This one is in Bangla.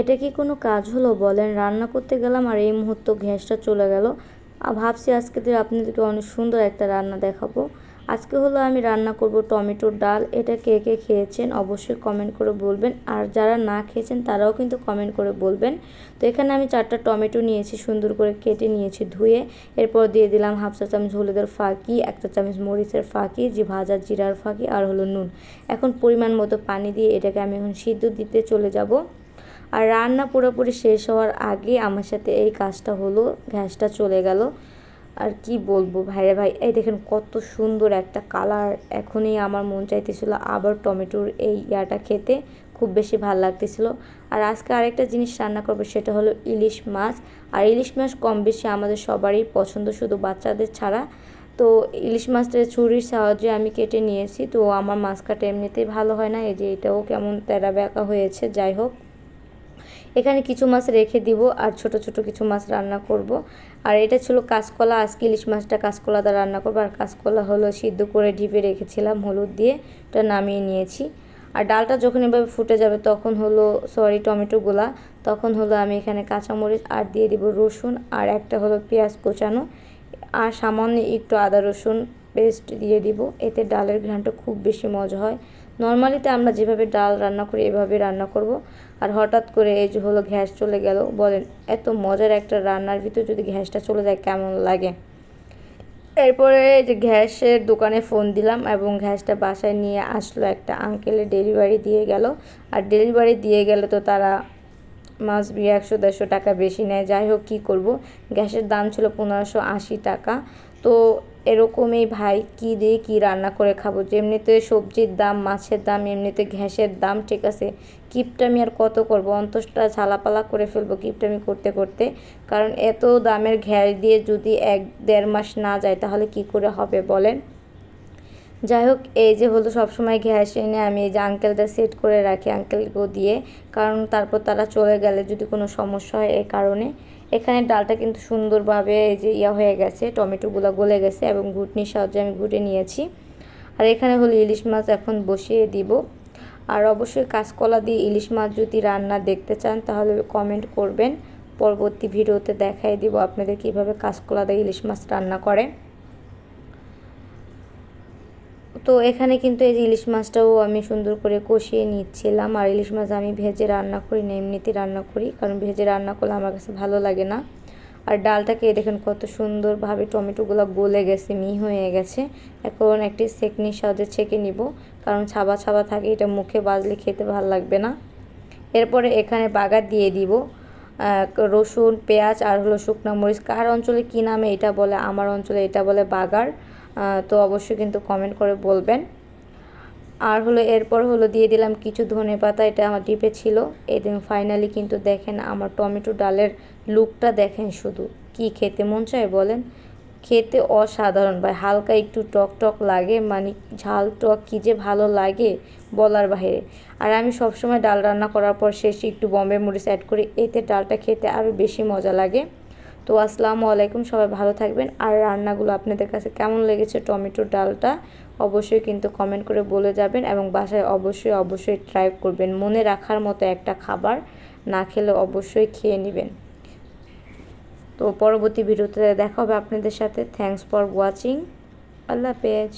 এটা কি কোনো কাজ হলো? বলেন, রান্না করতে গেলাম আর এই মুহূর্ত গ্যাসটা চলে গেল। ভাবছি আজকে দিয়ে আপনাদেরকে অনেক সুন্দর একটা রান্না দেখাবো। আজকে হলো আমি রান্না করব টমেটোর ডাল। এটা কে কে খেয়েছেন অবশ্যই কমেন্ট করে বলবেন। আর যারা না খেয়েছেন তারাও কিন্তু কমেন্ট করে বলবেন। তো এখানে আমি চারটা টমেটো নিয়েছি, সুন্দর করে কেটে নিয়েছি ধুয়ে। এরপর দিয়ে দিলাম হাফ চা চামচ হলুদের ফাঁকি একটা চামচ মরিচের ফাঁকি, যে ভাজা জিরার ফাঁকি আর হলো নুন। এখন পরিমাণ মতো পানি দিয়ে এটাকে আমি এখন সিদ্ধ দিতে চলে যাব। আর রান্না পুরোপুরি শেষ হওয়ার আগে আমার সাথে এই কাজটা হলো, গ্যাসটা চলে গেল। আর কি বলব ভাইরে ভাই, এই দেখেন কত সুন্দর একটা কালার। এখনই আমার মন চাইতেছিল আবার টমেটোর এই ইয়াটা খেতে, খুব বেশি ভালো লাগতেছিল। আর আজকে আরেকটা জিনিস রান্না করব, সেটা হলো ইলিশ মাছ। আর ইলিশ মাছ কম বেশি আমাদের সবারই পছন্দ, শুধু বাচ্চাদের ছাড়া। তো ইলিশ মাছটা ছুরির সাহায্যে আমি কেটে নিয়েছি, তো আমার মাছ কাটা এমনিতেই ভালো হয় না। এই যে এটাও কেমন তেরা বেঁকা হয়েছে, যাই হোক। এখানে কিছু মাছ রেখে দিব আর ছোট ছোট কিছু মাছ রান্না করব। আর এটা ছিল কাঁচকলা, আজকে ইলিশ মাছটা কাঁচকলা দিয়ে রান্না করব। আর কাঁচকলা হলো সিদ্ধ করে ঢিপে রেখেছিলাম, হলুদ দিয়ে ওটা নামিয়ে নিয়েছি। আর ডালটা যখন এভাবে ফুটে যাবে তখন হলো সরি টমেটোগুলা তখন হলো আমি এখানে কাঁচামরিচ আর দিয়ে দিব রসুন আর একটা হলো পেঁয়াজ কোচানো। আর সামান্য একটু আদা রসুন পেস্ট দিয়ে দিব, এতে ডালের ঘ্রাণটা খুব বেশি মজা হয়। নর্মালিতে আমরা যেভাবে ডাল রান্না করি, এভাবে রান্না করব। আর হঠাৎ করে এই যে হলো গ্যাস চলে গেল, বলেন, এত মজার একটা রান্নার ভিতর যদি গ্যাসটা চলে যায়, কেমন লাগে? এরপরে যে গ্যাসের দোকানে ফোন দিলাম এবং গ্যাসটা বাসায় নিয়ে আসলো একটা আঙ্কেলের ডেলিভারি দিয়ে গেল। আর ডেলিভারি দিয়ে গেলে তো তারা মাছ বি একশো দেড়শো টাকা বেশি নেয়। যাই হোক, কী করব? গ্যাসের দাম ছিল পনেরোশো আশি টাকা। তো এরকমই ভাই কি দিয়ে কি রান্না করে খাব? যেমনিতে সবজির দাম, মাছের দাম, এমনিতে ঘ্যাসের দাম, ঠিক আছে? কিপটামি আর কত করব? অন্তসটা ঝালাপালা করে ফেলব কিপটামি করতে করতে। কারণ এত দামের ঘ্যাস দিয়ে যদি এক দেড় মাস না যায়, তাহলে কি করে হবে বলেন? যাই হোক, এই যে হলো সবসময় গ্যাস এনে আমি এই যে আঙ্কেলটা সেট করে রাখি আঙ্কেলকেও দিয়ে। কারণ তারপর তারা চলে গেলে যদি কোনো সমস্যা হয় এই কারণে। এখানে ডালটা কিন্তু সুন্দরভাবে এই যে ইয়া হয়ে গেছে, টমেটোগুলো গলে গেছে এবং ঘুটনির সাহায্যে আমি ঘুটে নিয়েছি। আর এখানে হলো ইলিশ মাছ এখন বসিয়ে দিব। আর অবশ্যই কাঁচকলা দিয়ে ইলিশ মাছ যদি রান্না দেখতে চান, তাহলে কমেন্ট করবেন। পরবর্তী ভিডিওতে দেখাই দিব আপনাদের কীভাবে কাঁচকলা দিয়ে ইলিশ মাছ রান্না করে তো এখানে কিন্তু এই যে ইলিশ মাছটাও আমি সুন্দর করে কষিয়ে নিচ্ছিলাম। আর ইলিশ মাছ আমি ভেজে রান্না করি না, এমনিতে রান্না করি, কারণ ভেজে রান্না করলে আমার কাছে ভালো লাগে না। আর ডালটাকে দেখেন কত সুন্দরভাবে টমেটোগুলো গলে গেছে, মি হয়ে গেছে। এখন একটি সেকনির সাহায্যে ছেঁকে নিব, কারণ ছাবা ছাবা থাকে, এটা মুখে বাজলে খেতে ভালো লাগবে না। এরপরে এখানে বাগার দিয়ে দিব। রসুন, পেঁয়াজ আর হলো শুকনো মরিচ। কার অঞ্চলে কী নামে এটা বলে, আমার অঞ্চলে এটা বলে বাগার তো অবশ্যই কিন্তু কমেন্ট করে বলবেন। আর হলো এরপর হলো দিয়ে দিলাম কিছু ধনে পাতা, এটা আমার ডিপে ছিল। এদিন ফাইনালি কিন্তু দেখেন আমার টমেটো ডালের লুকটা দেখেন শুধু। কি খেতে মন চায় বলেন? খেতে অসাধারণ। ভাই, হালকা একটু টক টক লাগে মানে ঝাল টক কী যে ভালো লাগে বলার বাইরে আর আমি সবসময় ডাল রান্না করার পর শেষে একটু বম্বে মরিচ অ্যাড করি, এতে ডালটা খেতে আরও বেশি মজা লাগে। তো আসসালামু আলাইকুম, সবাই ভালো থাকবেন। আর রান্নাগুলো আপনাদের কাছে কেমন লেগেছে টমেটোর ডালটা, অবশ্যই কিন্তু কমেন্ট করে বলে যাবেন এবং বাসায় অবশ্যই অবশ্যই ট্রাই করবেন। মনে রাখার মতো একটা খাবার না খেলে অবশ্যই খেয়ে নেবেন। তো পরবর্তী ভিডিওতে দেখা হবে আপনাদের সাথে। থ্যাংকস ফর ওয়াচিং আল্লাহ হাফেজ।